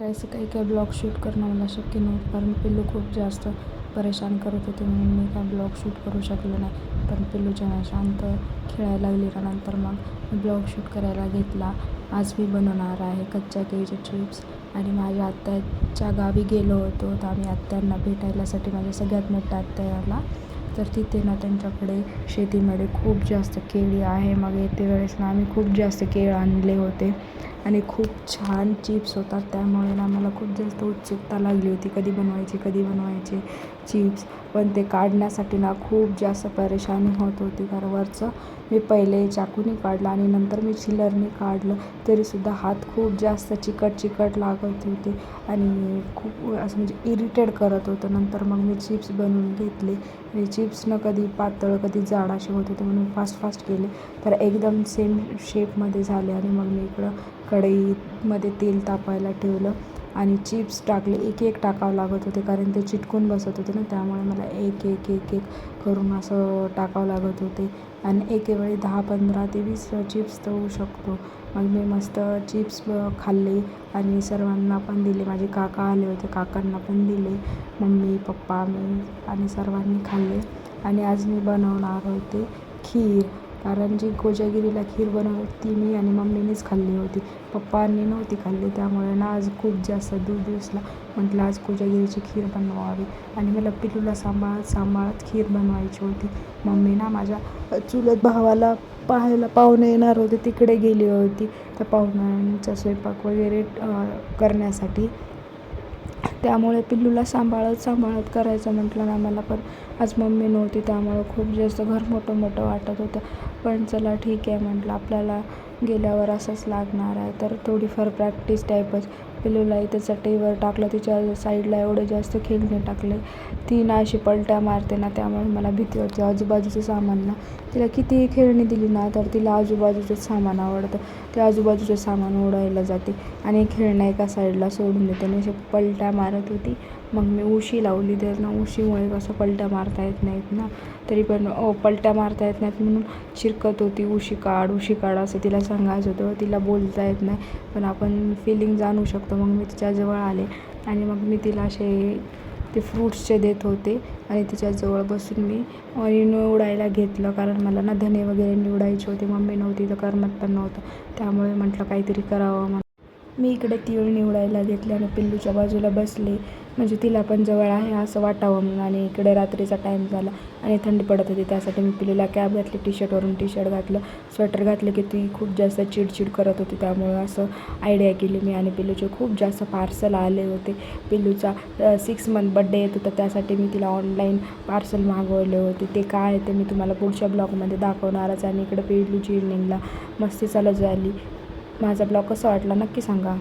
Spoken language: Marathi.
सकाळी सकाळी काय ब्लॉग शूट करणं मला शक्य नव्हतं कारण पिल्लू खूप जास्त परेशान करत होते म्हणून मी काय ब्लॉग शूट करू शकलो नाही. पण पिल्लू जेव्हा शांत खेळायला लागली ना नंतर मग मी ब्लॉग शूट करायला घेतला. आज मी बनवणार आहे कच्च्या केळीचे चिप्स आणि माझ्या आत्याच्या गावी गेलो होतो. तर आम्ही आत्यांना भेटायलासाठी माझ्या सगळ्यात मोठ्या आत्याला. तर तिथे ना त्यांच्याकडे शेतीमध्ये खूप जास्त केळी आहे. मग येते वेळेस ना आम्ही खूप जास्त केळ आणले होते. आणि खूप छान चिप्स होतात. त्यामुळे ना मला खूप जास्त उत्सुकता लागली होती कधी बनवायची कधी बनवायचे चिप्स. पण ते काढण्यासाठी ना खूप जास्त परेशानी होत होती. कारण वरचं मी पहिले चाकूने काढलं आणि नंतर मी चिलरने काढलं. तरीसुद्धा हात खूप जास्त चिकट चिकट लागत होते आणि खूप असं म्हणजे इरिटेड करत होतं. नंतर मग मी चिप्स बनवून घेतले. आणि चिप्सनं कधी पातळ कधी जाड असे होत होते म्हणून फास्ट फास्ट केले. तर एकदम सेम शेपमध्ये झाले आणि मग मी इकडं कढईमध्ये तेल तापायला ठेवलं आणि चिप्स टाकले. एक एक टाकावं लागत होते कारण ते चिटकून बसत होते ना त्यामुळे मला एक एक एक एक करून असं टाकावं लागत होते. आणि एके वेळी दहा पंधरा ते वीस चिप्स तळू शकतो. मग मी मस्त चिप्स खाल्ले आणि सर्वांना पण दिले. माझे काका आले होते काकांना पण दिले. मम्मी पप्पा मी आणि सर्वांनी खाल्ले. आणि आज मी बनवणार होते खीर. कारण जी कोजागिरीला खीर बनवली ती मी आणि मम्मीनेच खाल्ली होती. पप्पांनी नव्हती खाल्ली त्यामुळे ना आज खूप जास्त दूध दिवसला म्हटलं आज कोजागिरीची खीर बनवावी. आणि मला पिलूला सांभाळत सांभाळत खीर बनवायची होती. मम्मी ना माझ्या चुलत भावाला पाहायला पाहुणे येणार होते तिकडे गेली होती. त्या पाहुण्यांचा स्वयंपाक वगैरे करण्यासाठी त्यामुळे पिल्लूला सांभाळत सांभाळत करायचं म्हटलं ना मला पण. आज मम्मी नव्हती त्यामुळं खूप जास्त घर मोठं मोठं वाटत होतं. पण चला ठीक आहे म्हटलं आपल्याला गेल्यावर असंच लागणार आहे. तर थोडीफार प्रॅक्टिस टाईपच पिल्लूला इथं चटईवर टाकलं तिच्या साईडला एवढे जास्त खेळणे टाकले. ती ना अशी पलट्या मारते ना त्यामुळे मला भीती वाटते आजूबाजूचं सामान ना. तिला कितीही खेळणी दिली ना तर तिला आजूबाजूचं सामान आवडतं. ते आजूबाजूचं सामान ओढायला जाते आणि खेळणं एका साईडला सोडून देते. आणि अशी पलट्या मारत होती. मग मी उशी लावली तर ना उशीमुळे कसं पलट्या मारता येत नाहीत ना. तरी पण पलट्या मारता येत नाहीत म्हणून चिरकत होती उशी काढ उशी काढ असं तिला सांगायचं होतं. तिला बोलता येत नाही. पण आपण फिलिंग जाणू शकतो. मग मी तिच्याजवळ आले आणि मग मी तिला असे ते फ्रूट्सचे देत होते आणि तिच्याजवळ बसून मी निवडायला घेतलं. कारण मला ना धने वगैरे निवडायचे होते. मम्मी नव्हती तर करमत पण नव्हतं. त्यामुळे म्हटलं काहीतरी करावं म्हणून. मी इकडे तीळ निवडायला घेतले आणि पिल्लूच्या बाजूला बसले. म्हणजे तिला पण जवळ आहे असं वाटावं म्हणून आणि इकडे रात्रीचा टाईम झाला आणि थंडी पडत होती. त्यासाठी मी पिल्लूला कॅब घातली टी शर्टवरून टी शर्ट घातलं. स्वेटर घातलं की ती खूप जास्त चिडचिड करत होती. त्यामुळं असं आयडिया केली मी आणि पिल्लूचे खूप जास्त पार्सल आले होते. पिल्लूचा सिक्स मंथ बड्डे येत होता. त्यासाठी मी तिला ऑनलाईन पार्सल मागवले होते. ते काय ते मी तुम्हाला पुढच्या ब्लॉगमध्ये दाखवणारच आणि इकडं पिल्लूची इव्हनिंगला मस्ती चालत झाली. माझा ब्लॉग कसा वाटला नक्की सांगा.